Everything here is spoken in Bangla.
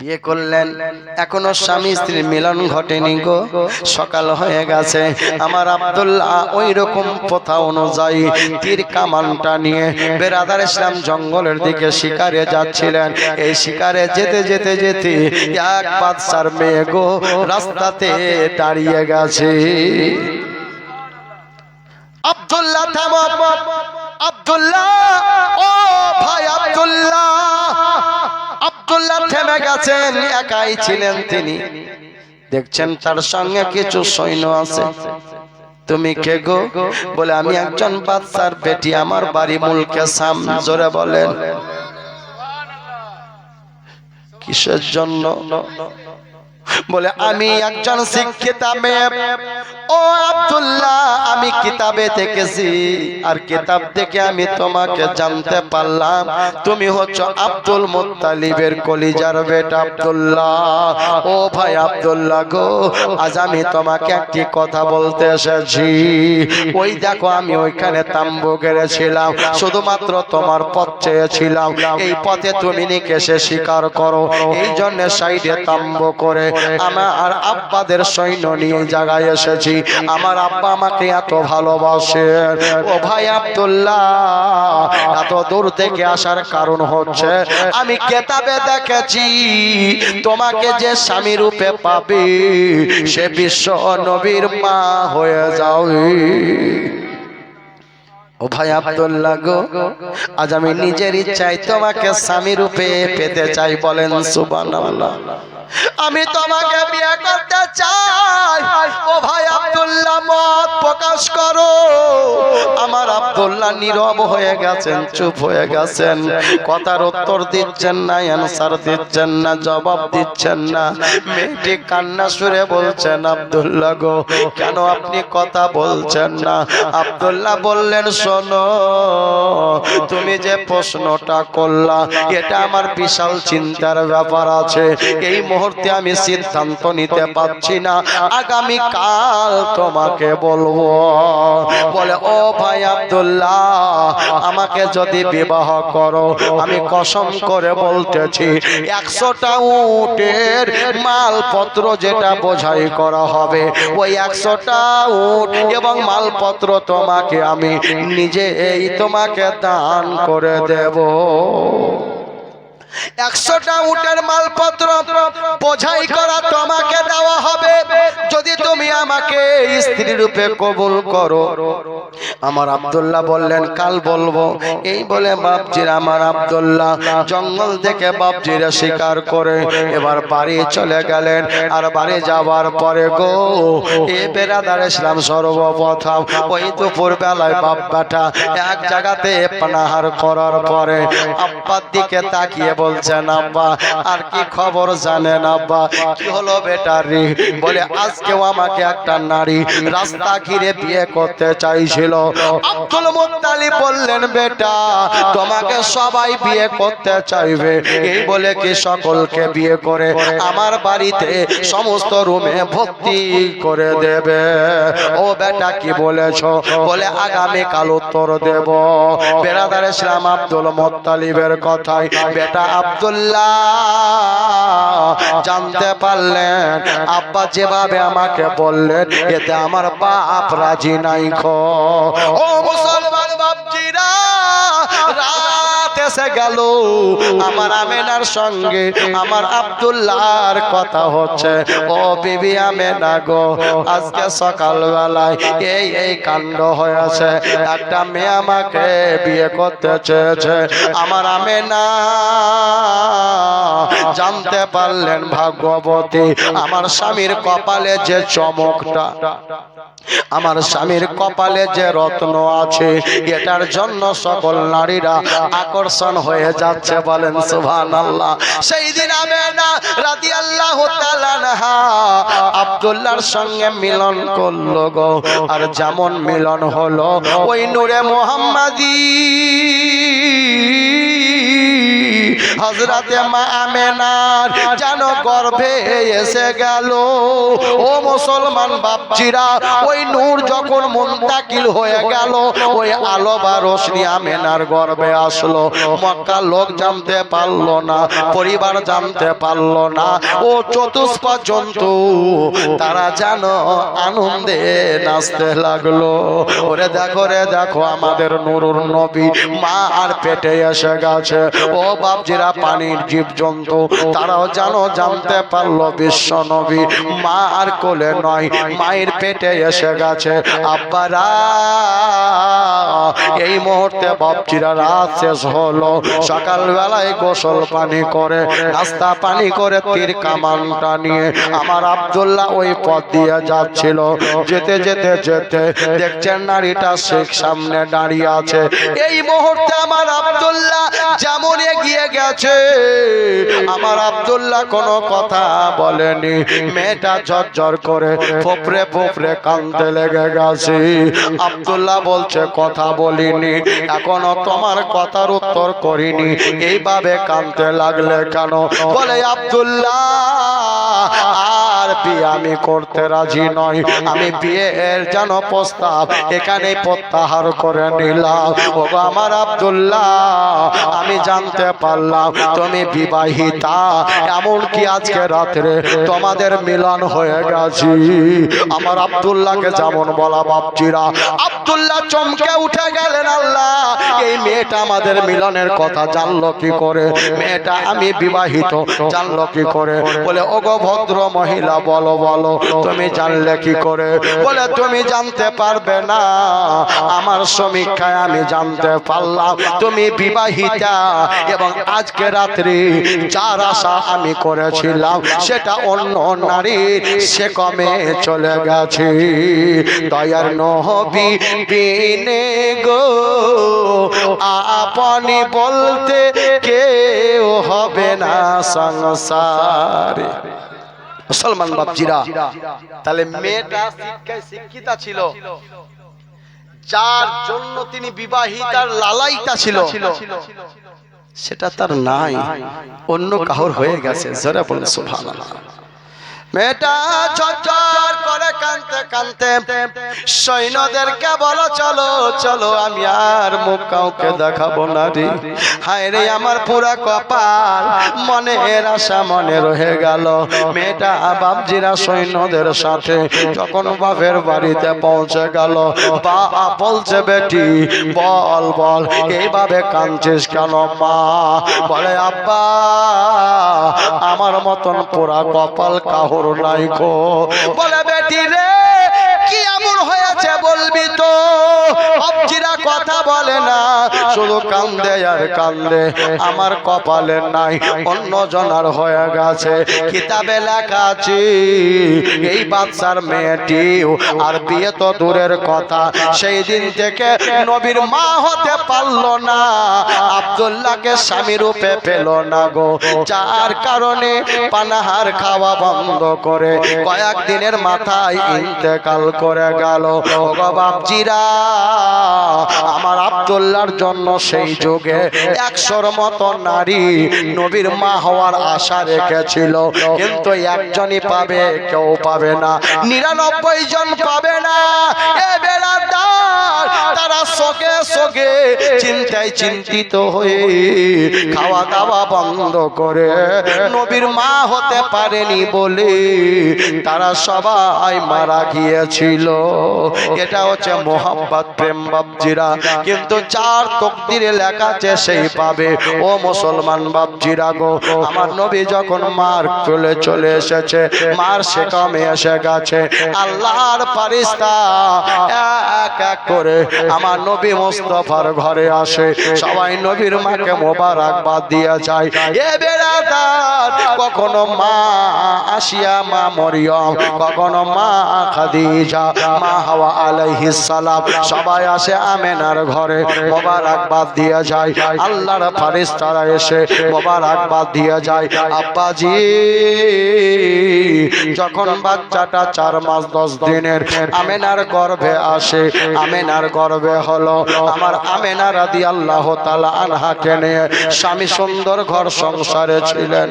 বিয়ে করলেন। এখনও স্বামী স্ত্রীর মিলন ঘটেনি গো। সকাল হয়ে গেছে। আমার আব্দুল্লাহ ওই রকম প্রথা অনুযায়ী তীর কামানটা নিয়ে বেরাদার ইসলাম জঙ্গলের দিকে শিকারে যাচ্ছিলেন। এই শিকারে যেতে যেতে যেতে এক বাদশার মেয়ে গো রাস্তাতে দাঁড়িয়ে গেছে। আব্দুল্লাহ আব্দুল্লাহ! আব্দুল্লাহ থেমে গেছেন, একাই ছিলেন তিনি। দেখছেন তার সঙ্গে কিছু সৈন্য আছে। তুমি কে গো? বলে, আমি একজন বাচ্চার বেটি, আমার বাড়ি মুলকে সাম জোরে বলেন। কিসের জন্য? বলে, আমি একজন শিক্ষিতা মেয়ে ও আব্দুল্লাহ, আমি কিতাবে দেখেছি। আর কিতাব থেকে আমি তোমাকে জানতে পারলাম, তুমি হচ্ছ আব্দুল মুত্তালিবের কলিজার বেটা আব্দুল্লাহ। ও ভাই আব্দুল্লাহ গো, আজ আমি তোমাকে একটি কথা বলতে এসেছি। ওই দেখো, আমি ওইখানে তাম্বু গেড়েছিলাম শুধুমাত্র তোমার পথ চেয়েছিলাম। এই পথে তুমি নিকেশে স্বীকার করো। এই জন্য সাইডে তাম্বু করে আমার আর আব্বাদের সৈন্য নিয়ে জায়গায় এসেছি। আমার আব্বা আমাকে এত ভালোবাসে। ও ভাই আব্দুল্লাহ, এত দূর থেকে আসার কারণ হচ্ছে আমি কেতাবে দেখেছি, তোমাকে যে স্বামী রূপে পাবে, সে বিশ্ব নবীর মা হয়ে যাও ও ভাই আব্দুল্লাহ গো, আজ আমি নিজের ইচ্ছায় তোমাকে স্বামী রূপে পেতে চাই বলেন সুবহানাল্লাহ। আমি তোমাকে বিয়ে করতে চাই। প্রকাশ করো। আমার আব্দুল্লাহ নীরব হয়ে গেছেন, চুপ হয়ে গেছেন। কথার উত্তর দিচ্ছেন না অ্যান্সার দিচ্ছেন না, জবাব দিচ্ছেন না। মেয়েটি কান্না সুরে বলছেন, আব্দুল্লাহ গো, কেন আপনি কথা বলছেন না? আব্দুল্লাহ বললেন, শোনো, তুমি যে প্রশ্নটা করলা, এটা আমার বিশাল চিন্তার ব্যাপার আছে। এই মুহূর্তে আমি সিদ্ধান্ত নিতে পারছি না। আগামী কাল তোমাকে বলব। বলে, ও ভাই আমাকে যদি বিবাহ করো, আমি কসম করে বলতেছি, একশোটা উটের মালপত্র যেটা বোঝাই করা হবে, ওই একশোটা উট এবং মালপত্র তোমাকে আমি নিজে এই তোমাকে দান করে দেব। একশোটা উটের মালপত্র বোঝাই করা তোমাকে দেওয়া হবে। তুমি আমাকে স্ত্রী রূপে কবুল করো। আমার আব্দুল্লাহ বললেন, কাল বলব। এই বলে বাপজির, আমার আব্দুল্লাহ জঙ্গল থেকে বাপজিরা শিকার করে এবার বাড়ি চলে গেলেন। আর বাড়ি যাওয়ার পরে গো, এ বেড়াদার ইসলাম সর্বপ্রথম ওই দুপুর বেলায় বাপ বেটা এক জায়গাতে পানাহার করার পরে আব্বার দিকে তাকিয়ে বলছেন, আব্বা, আর কি খবর জানেন আব্বা? কি হলো বেটারি বলে, আজকেও আমাকে একটা নারী রাস্তা ঘিরে বিয়ে করতে চাইছিল। আব্দুল মুত্তালিব বললেন, বেটা, তোমাকে সবাই বিয়ে করতে চাইবে। এই বলে কি সকলকে বিয়ে করে আমার বাড়িতে সমস্ত রুমে ভর্তি করে দেবে? ও বেটা, কি বলেছ? বলে আগামী কাল উত্তর দেব। বেরাদার ইসলাম আব্দুল মোত্তালিবের কথাই বেটা আব্দুল্লাহ, জানতে পারলেন, আব্বা যেভাবে আমাকে বললেন এতে আমার বাপ রাজি নাই খো। ও মুসলমান এসে গেল। আমার আমেনার সঙ্গে আমার আব্দুল্লাহর কথা হচ্ছে। ও বিবি আমেনা গো, আজকে সকালবেলায় এই এই কাণ্ড হয়েছে। একটা মেয়ে আমাকে বিয়ে করতে চেয়েছে। আমার আমেনা জানতে পারলেন ভাগ্যবতী, আমার স্বামীর কপালে যে চমকটা, আমার স্বামীর কপালে যে রত্ন আছে, এটার জন্য সকল নারীরা আকর্ষণ হয়ে যাচ্ছে বলেন সুভান আল্লাহ সেই দিন আমেনা রাতি আল্লাহ আবদুল্লার সঙ্গে মিলন করল গো। আর যেমন মিলন হলো, ওই নূরে মোহাম্মদী হজরতে মা আমেনার যেন গর্ভে এসে গেল। ও মুসলমান বাপজিরা, ওই নূর যখন মুন্তাকিল হয়ে গেল, ওই আলো বা রোশনি আমেনার গর্ভে আসলো। মক্কা লোক জানতে পারল না, পরিবার জানতে পারল না। ও চতুষ্পা জন্তু তারা যেন আনন্দে নাচতে লাগল। ওরে দেখো রে দেখো, আমাদের নুরুর নবী মা আর পেটে এসে গেছে। ও বাপজিরা পানির জীব জন্তু তারাও জানো জানতে পারল বিশ্ব নবী। মা আর কোলে নয় মায়ের পেটে এসে গেছে। আব্বারা এই মুহূর্তে বাপজিরা রাত শেষ হলো। সকালবেলায় গোসল পানি করে নাস্তা পানি করে তীর কামানটা নিয়ে আমার আব্দুল্লাহ ওই পথ দিয়ে যাচ্ছিল। যেতে যেতে যেতে দেখছেন নারীটা শেখ সামনে দাঁড়িয়ে আছে। এই মুহূর্তে আমার আব্দুল্লাহ যেমন এগিয়ে গেছে আমার আব্দুল্লাহ কোনো কথা বলেনি। মেয়েটা ঝরঝর করে ফোপরে ফোপরে কাঁদতে লেগে গেছে। আবদুল্লাহ বলছে, কথা বলিনি, এখনও তোমার কথার উত্তর করিনি। এইভাবে কাঁদতে লাগলে কেন? বলে, আব্দুল্লাহ আমি করতে রাজি নয় আমি বিয়ের যেন প্রস্তাব এখানে প্রত্যাহার করে নিলাম। ও আমার আব্দুল্লাহ, আমি জানতে পারলাম তুমি বিবাহিতা এমন কি আজকে রাত্রে তোমাদের মিলন হয়ে গেছি। আমার আব্দুল্লাহকে যেমন বলা বাপজিরা, আব্দুল্লাহ চমকে উঠে গেলেন আল্লাহ। মেয়েটা আমাদের মিলনের কথা জানলো কি করে? মেয়েটা আমি বিবাহিত, জানলো কি করে? বলে, ওগো ভদ্র মহিলা, বলো বলো, তুমি জানলে কি করে? বলে, তুমি জানতে পারবে না, আমার সমীক্ষায় আমি জানতে পারলাম, তুমি বিবাহিতা এবং আজকে রাত্রি যার আশা আমি করেছিলাম, সেটা অন্য নারী, সে কমে চলে গেছে। দয়ার নহবি বিনে গো আপনি বলতে কেউ হবে না সংসারে। মুসলমান বাপজিরা, তাহলে মেয়েটা শিক্ষায় শিক্ষিতা ছিল। যার জন্য তিনি বিবাহিতার লালাইতা ছিল। সেটা তার নাই। অন্য কাহর হয়ে গেছে। জোরে বলে সুবহানাল্লাহ। মেয়েটা ঝরঝর করে কানতে কানতে সৈন্যদেরকে বলো, চলো চলো, আমি আর মুখ কাউকে দেখাবো না রে। হায় রে, আমার পুরা কপাল মনের আশা মনে রয়ে গেল। মেয়েটা বাপজিরা সৈন্যদের সাথে যখন বাপের বাড়িতে পৌঁছে গেল বা বলছে, বেটি, বল বল, এইভাবে কাঁদছিস কেন মা? বলে, আব্বা, আমার মতন পুরা কপাল কাহুর নাই গো। বলে, বেটি রে কি এমন হয়েছে বলবি তো? কথা বলে না। শুধু কান্দে আর কান্দে। আমার কপালে নাই অন্য জনার হয়ে গেছে। কিতাবে লেখা আছে এই বাচ্চার মেয়েটিও। আর বিয়ে তো দূরের কথা সেই দিন থেকে নবীর মা হতে পারল না। আব্দুল্লাহকে স্বামী রূপে পেল না গো। যার কারণে পানাহার খাওয়া বন্ধ করে কয়েক দিনের মাথায় ইন্তেকাল করে গেল। বাপজিরা আমার আবদুল্লার জন্য সেই যুগে একশোর মতো নারী নবীর মা হওয়ার আশা রেখেছিল। কিন্তু একজনই পাবে, কেউ পাবে না। নিরানব্বই জন পাবে না। এ তারা শোকে শোকে চিন্তায় চিন্তিত হয়ে খাওয়া দাওয়া বন্ধ করে নবীর মা হতে পারেনি বলে তারা সবাই মারা গিয়েছিল। এটা হচ্ছে মোহাম্মদ প্রেম বাবজিরা কিন্তু চার তকদিরে লেখা আছে সেই পাবে। ও মুসলমান বাবজিরা গো, আমার নবী যখন মার চলে চলে এসেছে, মার সে কমে এসে গেছে। আল্লাহর ফারিস্তা এক এক করে আমার নবী মোস্তফার ঘরে আসে। সবাই নবীর মাকে মোবারকবাদ দিয়ে যায়। এ বেড়াদার কখনো মা আসিয়া মা মরিয়ম কখনো মা খাদিজা মা হাওয়া আলাইহিস সালাম। সবাই আসে আমেনার ঘরে মোবারকবাদ দিয়ে যায়। আল্লাহর ফারিস্তারা এসে মোবারকবাদ দিয়ে যায়। আব্বাজি যখন বাচ্চাটা চার মাস দশ দিনের আমেনার গর্ভে আসে আমেনার গর্ভে গর্বে হলো আমার আমেনা রাদি আল্লাহ তালা আনহাকে নিয়ে স্বামী সুন্দর ঘর সংসারে ছিলেন।